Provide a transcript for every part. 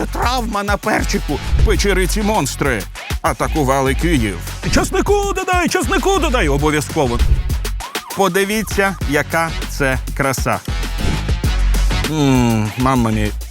боже, травма на перчику. Печериці монстри атакували Київ. Часнику додай, часнику додай, обов'язково. Подивіться, яка це краса. Ммм,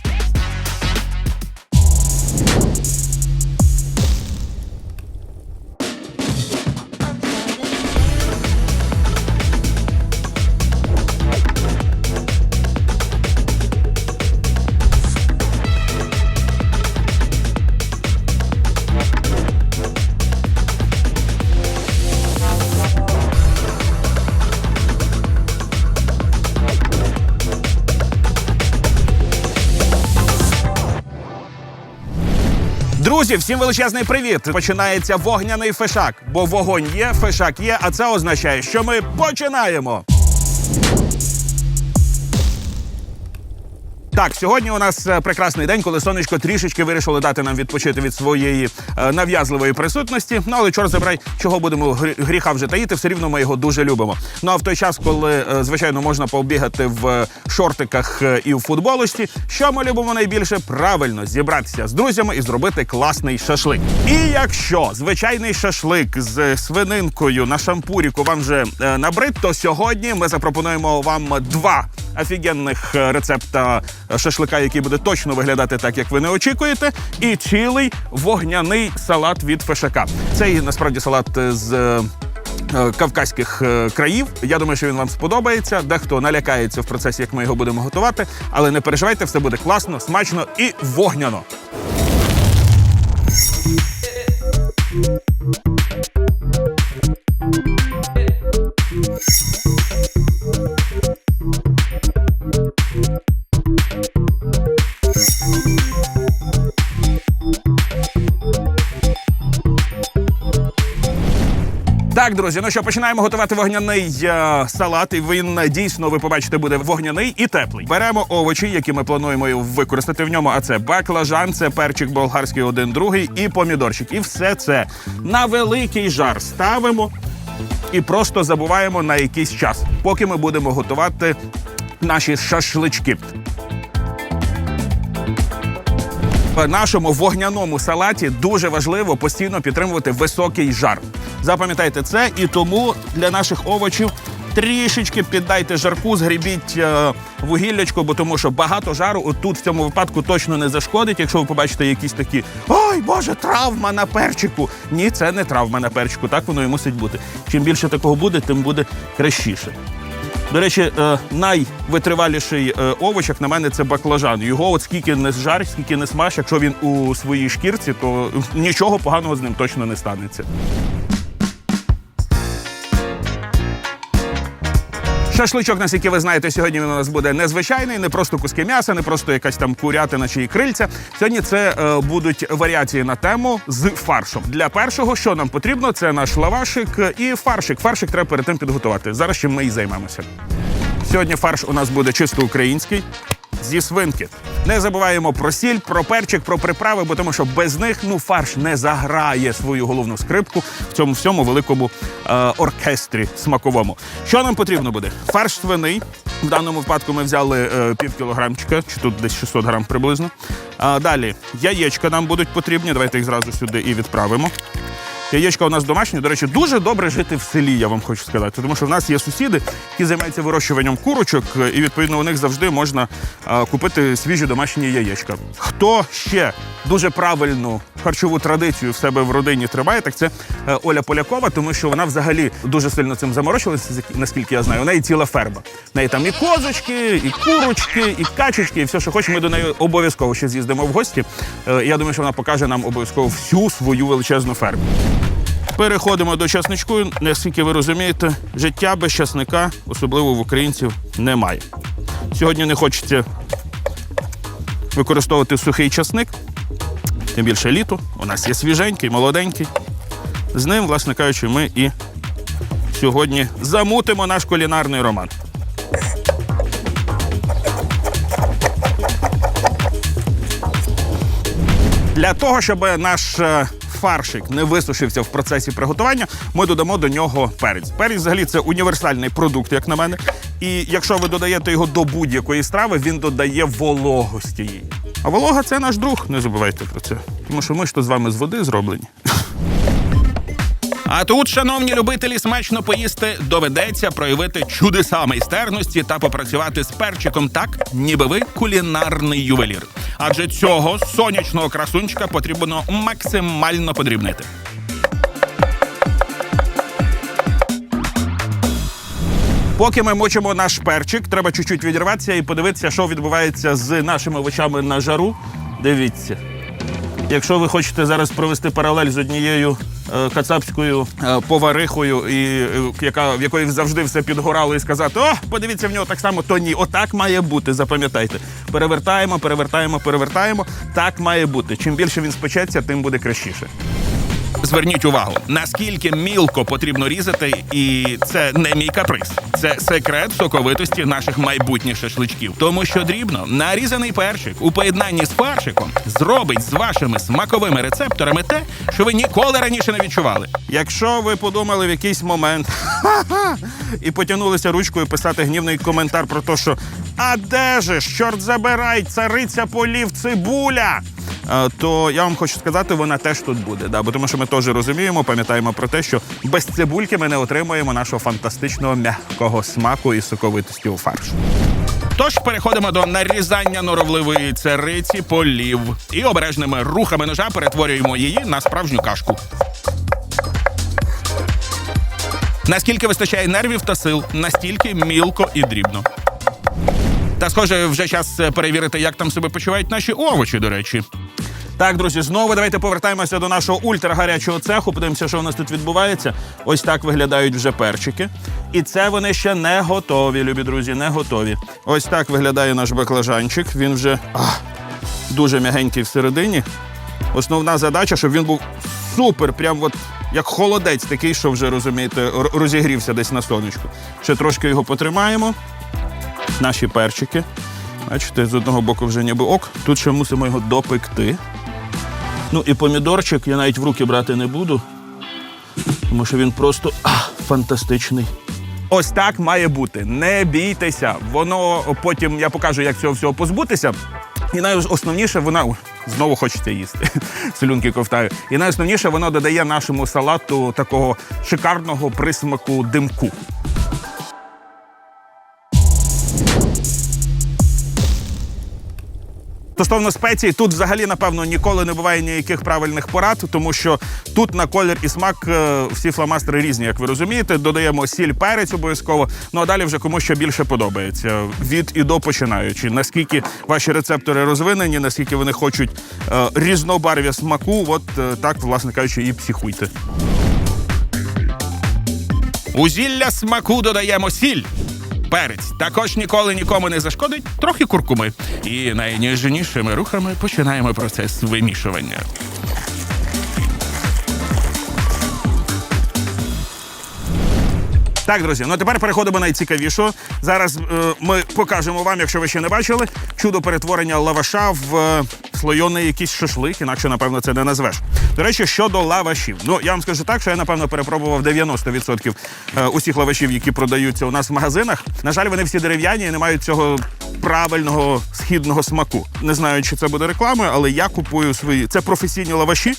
Друзі, всім величезний привіт! Починається вогняний фешак, бо вогонь є, фешак є, а це означає, що ми починаємо. Так, сьогодні у нас е, прекрасний день, коли сонечко трішечки вирішило дати нам відпочити від своєї е, нав'язливої присутності. Ну але чорт забирай, чого будемо грі- гріха вже таїти, все рівно ми його дуже любимо. Ну а в той час, коли е, звичайно можна побігати в шортиках і в футболості, що ми любимо найбільше? Правильно зібратися з друзями і зробити класний шашлик. І якщо звичайний шашлик з свининкою на шампуріку вам вже набрид, то сьогодні ми запропонуємо вам два офігенних рецепта шашлика, який буде точно виглядати так, як ви не очікуєте, і цілий вогняний салат від фешака. Цей насправді салат з. е, Кавказьких е, країв. Я думаю, що він вам сподобається. Дехто налякається в процесі, як ми його будемо готувати. Але не переживайте, все буде класно, смачно і вогняно. Друзі, ну що починаємо готувати вогняний е, салат. І він е, дійсно ви побачите буде вогняний і теплий. Беремо овочі, які ми плануємо використати в ньому. А це баклажан, це перчик болгарський, один другий і помідорчик. І все це на великий жар ставимо і просто забуваємо на якийсь час, поки ми будемо готувати наші шашлички. В нашому вогняному салаті дуже важливо постійно підтримувати високий жар. Запам'ятайте це, і тому для наших овочів трішечки піддайте жарку, згрібіть е, вугіллячко, бо тому що багато жару отут в цьому випадку точно не зашкодить, якщо ви побачите якісь такі ой, боже, травма на перчику. Ні, це не травма на перчику. Так воно і мусить бути. Чим більше такого буде, тим буде кращіше. До речі, е, найвитриваліший е, овоч, як на мене, це баклажан. Його от скільки не зжарь, скільки не смаж, якщо він у своїй шкірці, то нічого поганого з ним точно не станеться. Шашличок, наскільки ви знаєте, сьогодні він у нас буде незвичайний, не просто куски м'яса, не просто якась там курятина чи крильця. Сьогодні це е, будуть варіації на тему з фаршом. Для першого, що нам потрібно, це наш лавашик і фаршик. Фаршик треба перед тим підготувати. Зараз чим ми і займемося. Сьогодні фарш у нас буде чисто український. Зі свинки. Не забуваємо про сіль, про перчик, про приправи, бо тому що без них ну фарш не заграє свою головну скрипку в цьому всьому великому е, оркестрі смаковому. Що нам потрібно буде? Фарш свиний. В даному випадку ми взяли е, пів кілограмчика, чи тут десь 600 грам приблизно. А, далі яєчка нам будуть потрібні. Давайте їх зразу сюди і відправимо. Яєчка у нас домашні. До речі, дуже добре жити в селі, я вам хочу сказати. Тому що в нас є сусіди, які займаються вирощуванням курочок, е, і відповідно у них завжди можна е, купити свіжі домашні яєчка. Хто ще дуже правильну харчову традицію в себе в родині тримає, так це е, Оля Полякова, тому що вона взагалі дуже сильно цим заморочилася, наскільки я знаю. У неї ціла ферма. В неї там і козочки, і курочки, і качечки, і все, що хочемо. Ми до неї обов'язково ще з'їздимо в гості. Я думаю, що вона покаже нам обов'язково всю свою величезну ферму. Переходимо до часничку. Наскільки ви розумієте, життя без часника, особливо в українців, немає. Сьогодні не хочеться використовувати сухий часник, тим більше літо. У нас є свіженький, молоденький. З ним, власне кажучи, ми і сьогодні замутимо наш кулінарний роман. Для того, щоб наш е, фаршик не висушився в процесі приготування, ми додамо до нього перець. Перець взагалі це універсальний продукт, як на мене. І якщо ви додаєте його до будь-якої страви, він додає вологості їй. А волога це наш друг, не забувайте про це. Тому що ми ж то з вами з води зроблені. А тут, шановні любителі, смачно поїсти, доведеться проявити чудеса майстерності та попрацювати з перчиком так, ніби ви кулінарний ювелір. Адже цього сонячного красунчика потрібно максимально подрібнити. Поки ми мочимо наш перчик, треба чуть-чуть відірватися і подивитися, що відбувається з нашими овочами на жару. Дивіться. Якщо ви хочете зараз провести паралель з однією кацапською е, поварихою, і, е, яка, в якої завжди все підгорало, і сказати: О, подивіться в нього так само, то ні. Отак має бути, запам'ятайте. Перевертаємо, перевертаємо, перевертаємо. Так має бути. Чим більше він спечеться, тим буде кращіше. Зверніть увагу, наскільки мілко потрібно різати, і це не мій каприз. Це секрет соковитості наших майбутніх шашличків. Тому що дрібно нарізаний перчик у поєднанні з фаршиком зробить з вашими смаковими рецепторами те, що ви ніколи раніше не відчували. Якщо ви подумали в якийсь момент і потягнулися ручкою писати гнівний коментар про те, що а де же, ж, чорт забирай, цариця полів цибуля. Е, То я вам хочу сказати, вона теж тут буде. Да? Бо тому що ми теж розуміємо, пам'ятаємо про те, що без цибульки ми не отримуємо нашого фантастичного м'якого смаку і соковитості у фаршу. Тож переходимо до нарізання норовливої цариці полів і обережними рухами ножа перетворюємо її на справжню кашку. Наскільки вистачає нервів та сил, настільки мілко і дрібно. Та схоже, вже час е, перевірити, як там себе почувають наші овочі, до речі. Так, друзі, знову давайте повертаємося до нашого ультрагарячого цеху. Подивимося, що у нас тут відбувається. Ось так виглядають вже перчики. І це вони ще не готові, любі друзі, не готові. Ось так виглядає наш баклажанчик. Він вже а, дуже м'ягенький всередині. Основна задача, щоб він був супер, прям от як холодець, такий, що вже розумієте, розігрівся десь на сонечку. Ще трошки його потримаємо. Наші перчики. Бачите, з одного боку вже ніби ок. Тут ще мусимо його допекти. Ну і помідорчик я навіть в руки брати не буду, тому що він просто а, фантастичний. Ось так має бути. Не бійтеся. Воно потім я покажу, як цього всього позбутися. І найосновніше, вона знову хочеться їсти. Солюнки ковтаю. І найосновніше, воно додає нашому салату такого шикарного присмаку димку. Стосовно спецій, тут взагалі, напевно, ніколи не буває ніяких правильних порад, тому що тут на колір і смак е, всі фломастери різні, як ви розумієте. Додаємо сіль, перець обов'язково. Ну а далі вже кому що більше подобається. Від і до починаючи. Наскільки ваші рецептори розвинені, наскільки вони хочуть е, різнобарв'я смаку, от е, так, власне кажучи, і психуйте. У зілля смаку додаємо сіль. Перець також ніколи нікому не зашкодить, трохи куркуми. І найніжнішими рухами починаємо процес вимішування. Так, друзі, ну а тепер переходимо на найцікавіше. Зараз е, ми покажемо вам, якщо ви ще не бачили, чудо перетворення лаваша в е, слойоний якийсь шашлик, інакше, напевно, це не назвеш. До речі, щодо лавашів. Ну, я вам скажу так, що я, напевно, перепробував 90% е, усіх лавашів, які продаються у нас в магазинах. На жаль, вони всі дерев'яні і не мають цього правильного східного смаку. Не знаю, чи це буде рекламою, але я купую свої. Це професійні лаваші,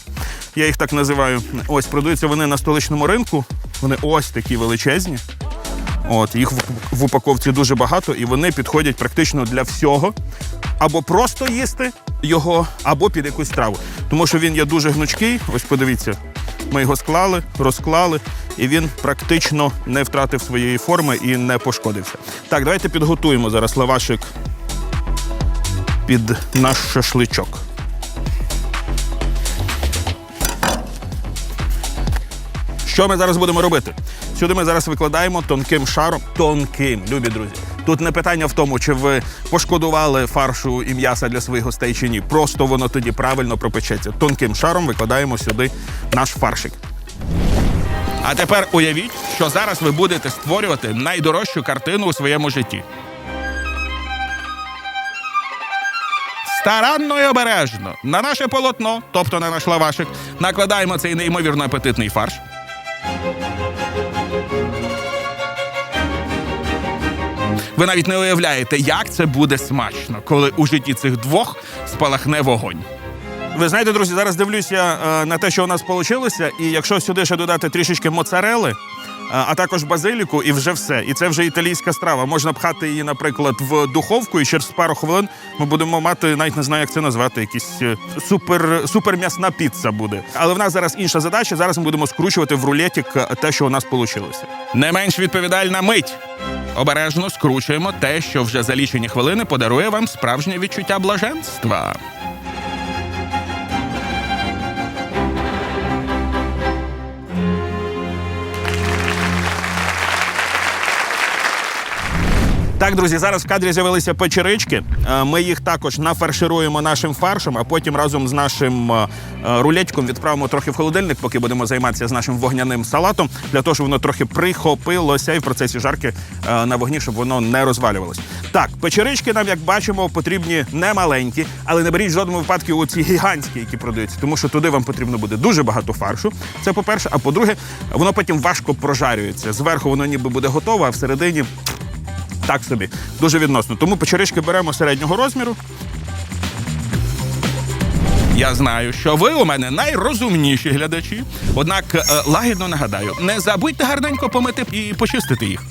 я їх так називаю. Ось продаються вони на столичному ринку. Вони ось такі величезні. От їх в, упаковці дуже багато, і вони підходять практично для всього. Або просто їсти його, або під якусь страву. Тому що він є дуже гнучкий. Ось подивіться, ми його склали, розклали, і він практично не втратив своєї форми і не пошкодився. Так, давайте підготуємо зараз лавашик під наш шашличок. Що ми зараз будемо робити? Сюди ми зараз викладаємо тонким шаром. Тонким, любі друзі. Тут не питання в тому, чи ви пошкодували фаршу і м'яса для своїх гостей чи ні. Просто воно тоді правильно пропечеться. Тонким шаром викладаємо сюди наш фаршик. А тепер уявіть, що зараз ви будете створювати найдорожчу картину у своєму житті. старанно і обережно на наше полотно, тобто на наш лавашик, накладаємо цей неймовірно апетитний фарш. Ви навіть не уявляєте, як це буде смачно, коли у житті цих двох спалахне вогонь. Ви знаєте, друзі, зараз дивлюся е, на те, що у нас вийшло, і якщо сюди ще додати трішечки моцарели, а також базиліку, і вже все. І це вже італійська страва. Можна пхати її, наприклад, в духовку, і через пару хвилин ми будемо мати, навіть не знаю, як це назвати, якийсь е, супер, суперм'ясна піца буде. Але в нас зараз інша задача. Зараз ми будемо скручувати в рулетик е, те, що у нас вийшло. Не менш відповідальна мить. Обережно скручуємо те, що вже за лічені хвилини подарує вам справжнє відчуття блаженства. Так, друзі, зараз в кадрі з'явилися печерички. Е, Ми їх також нафаршируємо нашим фаршем, а потім разом з нашим е, е, рулетиком відправимо трохи в холодильник, поки будемо займатися з нашим вогняним салатом, для того, щоб воно трохи прихопилося і в процесі жарки на вогні, щоб воно не розвалювалося. Так, печерички нам, як бачимо, потрібні не маленькі, але не беріть в жодному випадку оці гігантські, які продаються, тому що туди вам потрібно буде дуже багато фаршу. Це по-перше. А по-друге, воно потім важко прожарюється. Зверху воно ніби буде готове, а всередині так собі, дуже відносно. Тому печерички беремо середнього розміру. Я знаю, що ви у мене найрозумніші глядачі. Однак е, лагідно нагадаю, не забудьте гарненько помити і почистити їх.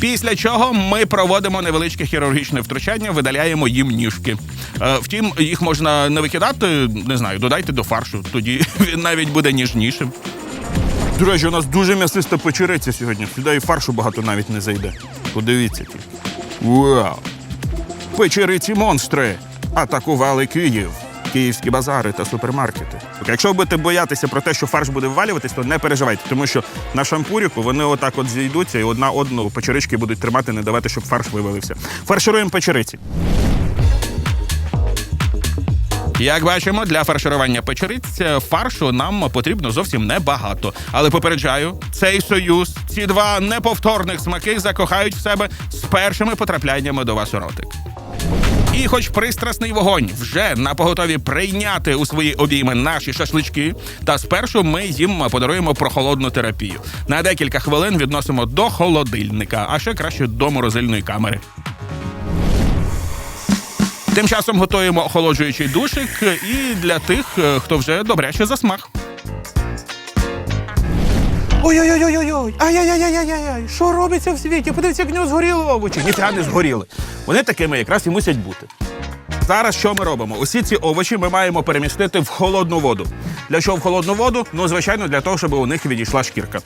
Після чого ми проводимо невеличке хірургічне втручання, видаляємо їм ніжки. Е, втім, їх можна не викидати, не знаю, додайте до фаршу. Тоді він навіть буде ніжнішим. До речі, у нас дуже м'ясиста печериця сьогодні. Сюди і фаршу багато навіть не зайде. Подивіться тільки. Вау! Печериці монстри атакували Київ. Київські базари та супермаркети. Якщо будете боятися про те, що фарш буде ввалюватись, то не переживайте, тому що на шампуріку вони отак от зійдуться і одна одну печерички будуть тримати, не давати, щоб фарш вивалився. Фаршируємо печериці. Як бачимо, для фарширування печериць е, фаршу нам потрібно зовсім небагато. Але попереджаю, цей союз, ці два неповторних смаки закохають в себе з першими потрапляннями до вас у ротик. І хоч пристрасний вогонь вже на поготові прийняти у свої обійми наші шашлички, та спершу ми їм подаруємо прохолодну терапію. На декілька хвилин відносимо до холодильника, а ще краще до морозильної камери. Тим часом готуємо охолоджуючий душик і для тих, е, хто вже добряче засмаг. Ой-ой-ой-ой-ой! Ай-яй-яй-яй-яй! Що робиться в світі? Подивіться, як нього згоріли овочі. Ніфіга не згоріли. Вони такими якраз і мусять бути. Зараз що ми робимо? Усі ці овочі ми маємо перемістити в холодну воду. Для чого в холодну воду? Ну, звичайно, для того, щоб у них відійшла шкірка.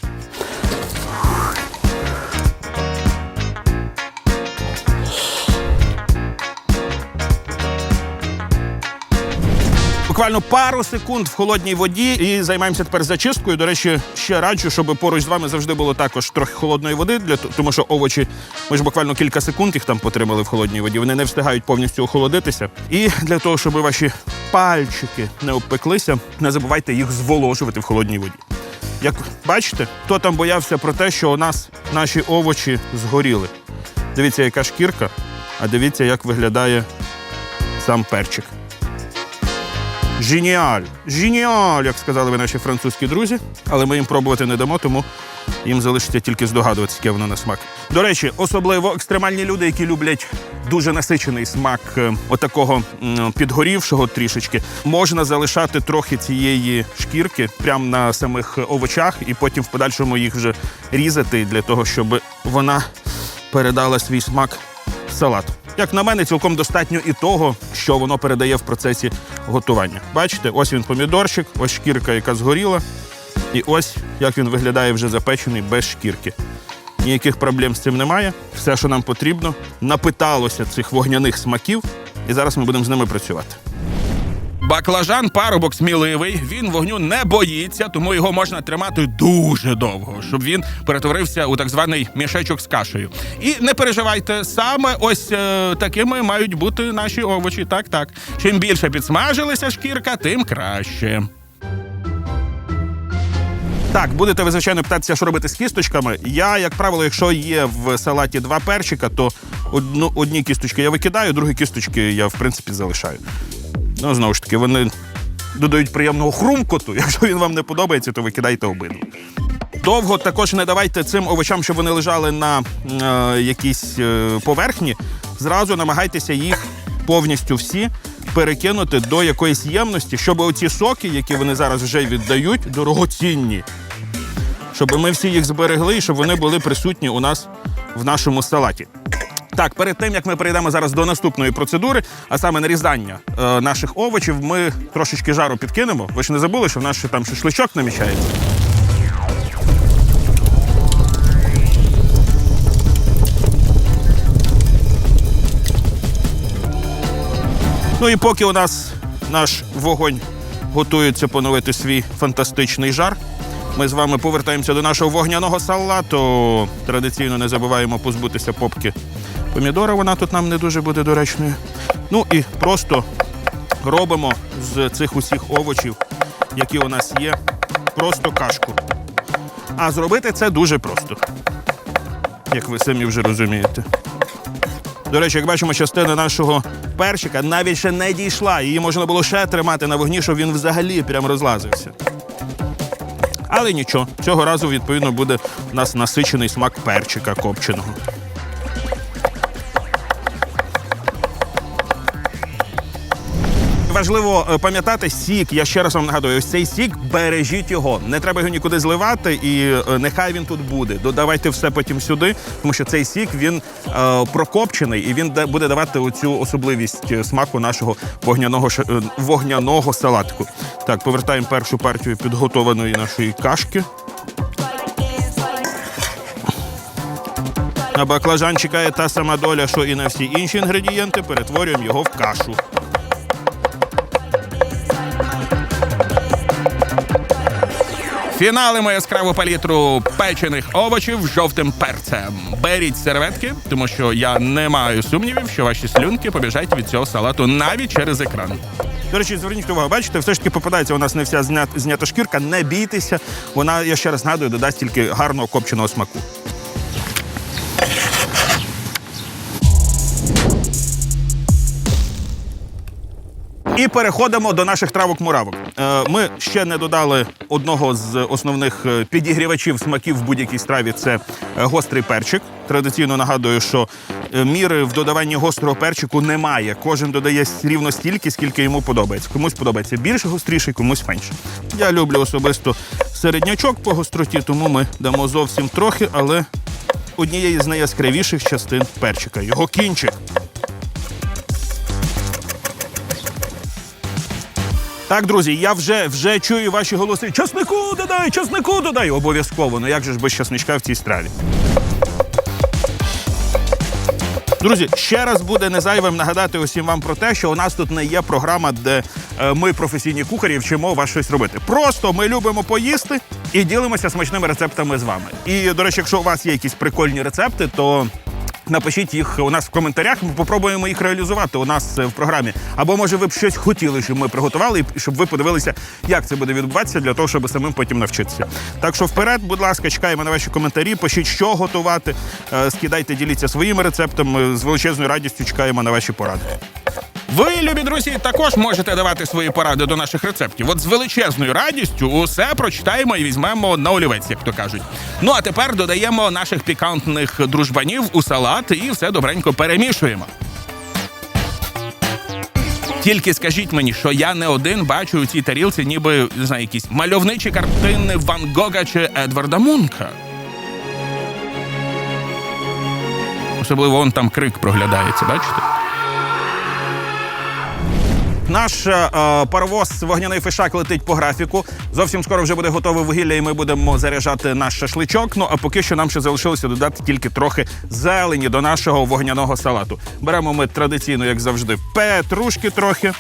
Буквально пару секунд в холодній воді і займаємося тепер зачисткою. До речі, ще раджу, щоб поруч з вами завжди було також трохи холодної води, для тому що овочі, ми ж буквально кілька секунд їх там потримали в холодній воді. Вони не встигають повністю охолодитися. І для того, щоб ваші пальчики не обпеклися, не забувайте їх зволожувати в холодній воді. Як бачите, хто там боявся про те, що у нас наші овочі згоріли. Дивіться, яка шкірка, а дивіться, як виглядає сам перчик. Женіаль! Женіаль, як сказали ви наші французькі друзі, але ми їм пробувати не дамо, тому їм залишиться тільки здогадуватися, яке воно на смак. До речі, особливо екстремальні люди, які люблять дуже насичений смак е, отакого підгорівшого трішечки, можна залишати трохи цієї шкірки прямо на самих овочах, і потім в подальшому їх вже різати для того, щоб вона передала свій смак салату. Як на мене, цілком достатньо і того, що воно передає в процесі готування. Бачите, ось він помідорчик, ось шкірка, яка згоріла, і ось як він виглядає вже запечений без шкірки. Ніяких проблем з цим немає. Все, що нам потрібно, напиталося цих вогняних смаків, і зараз ми будемо з ними працювати. Баклажан парубок сміливий, він вогню не боїться, тому його можна тримати дуже довго, щоб він перетворився у так званий мішечок з кашею. І не переживайте, саме ось е, такими мають бути наші овочі. Так, так. Чим більше підсмажилася шкірка, тим краще. Так, будете ви, звичайно, питатися, що робити з кісточками. Я, як правило, якщо є в салаті два перчика, то одну, одні кісточки я викидаю, другі кісточки я, в принципі, залишаю. Ну, знову ж таки, вони додають приємного хрумкоту. Якщо він вам не подобається, то викидайте обидва. Довго також не давайте цим овочам, щоб вони лежали на е, якійсь е, поверхні. Зразу намагайтеся їх повністю всі перекинути до якоїсь ємності, щоб оці соки, які вони зараз вже віддають, дорогоцінні, щоб ми всі їх зберегли і щоб вони були присутні у нас в нашому салаті. Так, перед тим як ми перейдемо зараз до наступної процедури, а саме нарізання е, наших овочів, ми трошечки жару підкинемо. Ви ж не забули, що в нас ще там шашличок намічається. Ну і поки у нас наш вогонь готується поновити свій фантастичний жар, ми з вами повертаємося до нашого вогняного салату. Традиційно не забуваємо позбутися попки помідора, вона тут нам не дуже буде доречною. Ну і просто робимо з цих усіх овочів, які у нас є, просто кашку. А зробити це дуже просто, як ви самі вже розумієте. До речі, як бачимо, частина нашого перчика навіть ще не дійшла. Її можна було ще тримати на вогні, щоб він взагалі прям розлазився. Але нічого, цього разу, відповідно, буде у нас насичений смак перчика копченого. Важливо е, пам'ятати сік. Я ще раз вам нагадую, ось цей сік бережіть його. Не треба його нікуди зливати, і е, нехай він тут буде. Додавайте все потім сюди, тому що цей сік він е, прокопчений і він буде давати оцю особливість е, смаку нашого вогняного вогняного салатку. Так, повертаємо першу партію підготованої нашої кашки. На баклажан чекає та сама доля, що і на всі інші інгредієнти. Перетворюємо його в кашу. Фіналимо яскраву палітру печених овочів жовтим перцем. Беріть серветки, тому що я не маю сумнівів, що ваші слюнки побіжать від цього салату навіть через екран. До речі, зверніть увагу, бачите, все ж таки попадається у нас не вся знята шкірка. Не бійтеся. Вона, я ще раз нагадую, додасть тільки гарного копченого смаку. І переходимо до наших травок-муравок. Е, Ми ще не додали одного з основних е, підігрівачів смаків в будь-якій страві. Це е, гострий перчик. Традиційно нагадую, що міри в додаванні гострого перчику немає. Кожен додає рівно стільки, скільки йому подобається. Комусь подобається більше гостріший, комусь менше. Я люблю особисто середнячок по гостроті, тому ми дамо зовсім трохи, але однієї з найяскравіших частин перчика його кінчик. Так, друзі, я вже, вже чую ваші голоси. Часнику додай, часнику додай. Обов'язково. Ну як же ж без часничка в цій страві? Друзі, ще раз буде незайвим нагадати усім вам про те, що у нас тут не є програма, де е, ми, професійні кухарі, вчимо вас щось робити. Просто ми любимо поїсти і ділимося смачними рецептами з вами. І, до речі, якщо у вас є якісь прикольні рецепти, то Напишіть їх у нас в коментарях. Ми попробуємо їх реалізувати у нас е, в програмі. Або може ви б щось хотіли, щоб ми приготували, і щоб ви подивилися, як це буде відбуватися, для того, щоб самим потім навчитися. Так що вперед, будь ласка, чекаємо на ваші коментарі. Пишіть, що готувати. е, Скидайте, діліться своїми рецептами. З величезною радістю чекаємо на ваші поради. Ви, любі друзі, також можете давати свої поради до наших рецептів. От з величезною радістю усе прочитаємо і візьмемо на олівець, як то кажуть. Ну а тепер додаємо наших пікантних дружбанів у салат і все добренько перемішуємо. Тільки скажіть мені, що я не один бачу у цій тарілці, ніби не знаю, якісь мальовничі картини Ван Гога чи Едварда Мунка. Особливо он там крик проглядається, бачите? Наш е, паровоз вогняний фишак летить по графіку. Зовсім скоро вже буде готове вугілля, і ми будемо заряджати наш шашличок. Ну а поки що нам ще залишилося додати тільки трохи зелені до нашого вогняного салату. Беремо ми традиційно, як завжди, петрушки трохи.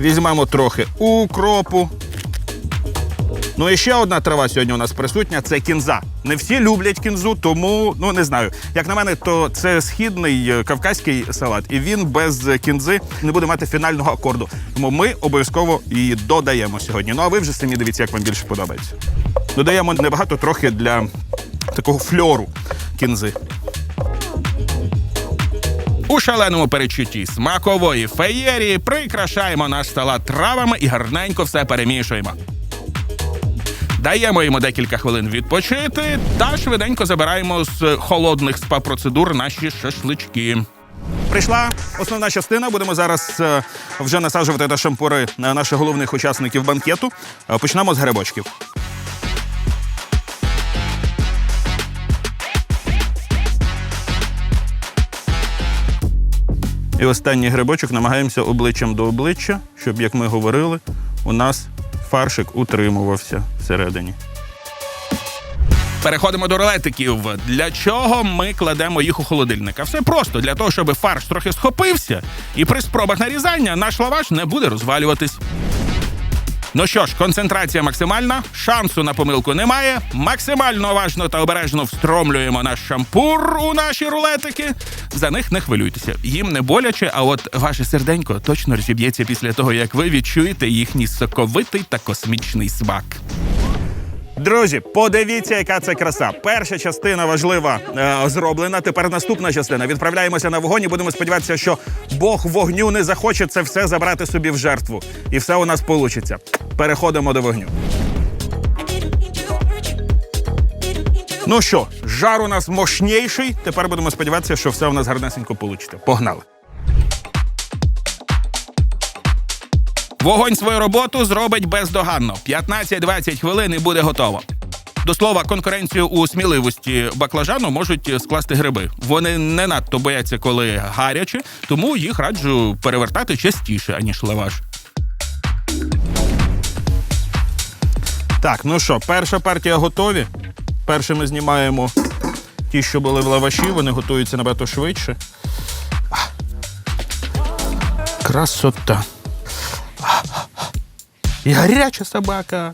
Візьмемо трохи укропу. Ну і ще одна трава сьогодні у нас присутня це кінза. Не всі люблять кінзу, тому ну не знаю. Як на мене, то це східний е, кавказький салат, і він без кінзи не буде мати фінального акорду. Тому ми обов'язково її додаємо сьогодні. Ну а ви вже самі дивіться, як вам більше подобається. Додаємо небагато трохи для такого фльору кінзи. У шаленому передчутті смакової феєрії прикрашаємо наш салат травами і гарненько все перемішуємо. Даємо йому декілька хвилин відпочити та швиденько забираємо з холодних спа-процедур наші шашлички. Прийшла основна частина. Будемо зараз е, вже насаджувати на шампури е, наших головних учасників банкету. Е, Почнемо з грибочків. І останній грибочок намагаємося обличчям до обличчя, щоб, як ми говорили, у нас фаршик утримувався всередині. Переходимо до рулетиків. Для чого ми кладемо їх у холодильник? А все просто для того, щоб фарш трохи схопився, і при спробах нарізання наш лаваш не буде розвалюватись. Ну що ж, концентрація максимальна, шансу на помилку немає. Максимально уважно та обережно встромлюємо наш шампур у наші рулетики. За них не хвилюйтеся. Їм не боляче, а от ваше серденько точно розіб'ється після того, як ви відчуєте їхній соковитий та космічний смак. Друзі, подивіться, яка це краса. Перша частина важлива е, зроблена. Тепер наступна частина. Відправляємося на вогонь і будемо сподіватися, що Бог вогню не захоче це все забрати собі в жертву. І все у нас вийде. Переходимо до вогню. Ну що, жар у нас мощніший. Тепер будемо сподіватися, що все у нас гарнесенько вийде. Погнали. Вогонь свою роботу зробить бездоганно. 15-20 хвилин і буде готово. До слова, конкуренцію у сміливості баклажану можуть скласти гриби. Вони не надто бояться, коли гаряче, тому їх раджу перевертати частіше, аніж лаваш. Так, ну що, перша партія готові. Першими знімаємо ті, що були в лаваші, вони готуються набагато швидше. Красота. І гаряча собака.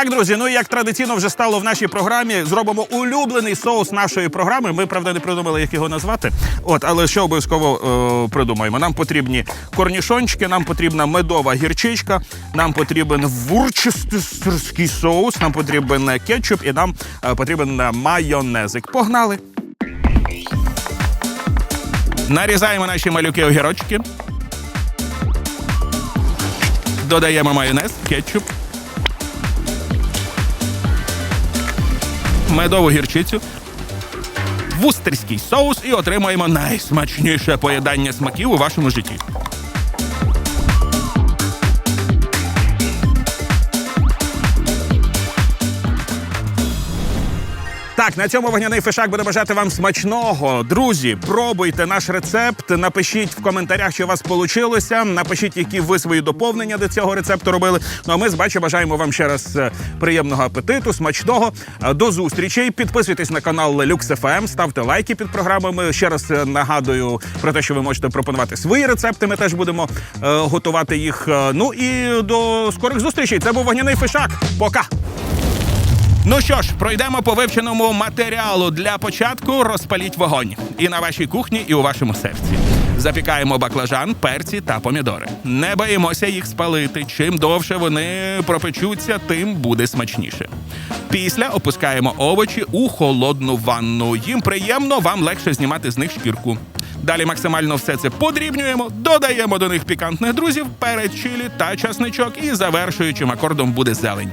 Так, друзі, ну і як традиційно вже стало в нашій програмі, зробимо улюблений соус нашої програми. Ми, правда, не придумали, як його назвати. От, але що обов'язково е, придумаємо? Нам потрібні корнішончики, нам потрібна медова гірчичка, нам потрібен вурчестерський соус, нам потрібен кетчуп і нам е, потрібен майонезик. Погнали! Нарізаємо наші малюки огірочки. Додаємо майонез, кетчуп. Медову гірчицю. Вустерський соус і отримаємо найсмачніше поєднання смаків у вашому житті. Так, на цьому вогняний фишак буде бажати вам смачного. Друзі, пробуйте наш рецепт. Напишіть в коментарях, що у вас вийшло. Напишіть, які ви свої доповнення до цього рецепту робили. Ну а ми з бачу бажаємо вам ще раз е, приємного апетиту, смачного. Е, До зустрічей. Підписуйтесь на канал Lux.FM, ставте лайки під програмами. Ще раз е, нагадую про те, що ви можете пропонувати свої рецепти. Ми теж будемо готувати їх. Ну і до скорих зустрічей. Це був вогняний фишак. Пока. Ну що ж, пройдемо по вивченому матеріалу. Для початку розпаліть вогонь і на вашій кухні, і у вашому серці. Запікаємо баклажан, перці та помідори. Не боїмося їх спалити. Чим довше вони пропечуться, тим буде смачніше. Після опускаємо овочі у холодну ванну. Їм приємно, вам легше знімати з них шкірку. Далі максимально все це подрібнюємо, додаємо до них пікантних друзів, перець чилі та часничок, і завершуючим акордом буде зелень.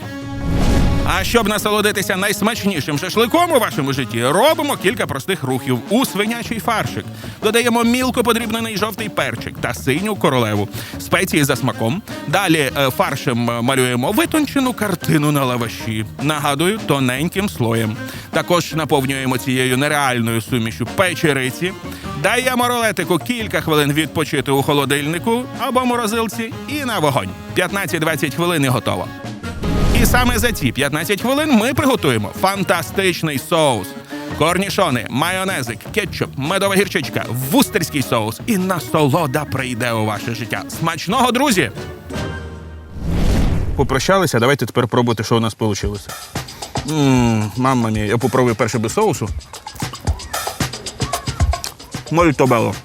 А щоб насолодитися найсмачнішим шашликом у вашому житті, робимо кілька простих рухів у свинячий фаршик. Додаємо мілко подрібнений жовтий перчик та синю королеву, спеції за смаком. Далі е, фаршем малюємо витончену картину на лаваші. Нагадую, тоненьким слоєм. Також наповнюємо цією нереальною сумішю печериці. Даємо рулетику кілька хвилин відпочити у холодильнику або морозилці і на вогонь. 15-20 хвилин і готово. І саме за ці 15 хвилин ми приготуємо фантастичний соус. Корнішони, майонезик, кетчуп, медова гірчичка, вустерський соус і насолода прийде у ваше життя. Смачного, друзі! попрощалися. Давайте тепер пробувати, що у нас вийшло. Мамма мія, я попробую перше без соусу. Мольто бело.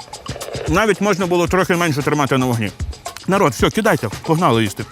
Навіть можна було трохи менше тримати на вогні. Народ, все, кидайте, погнали їсти.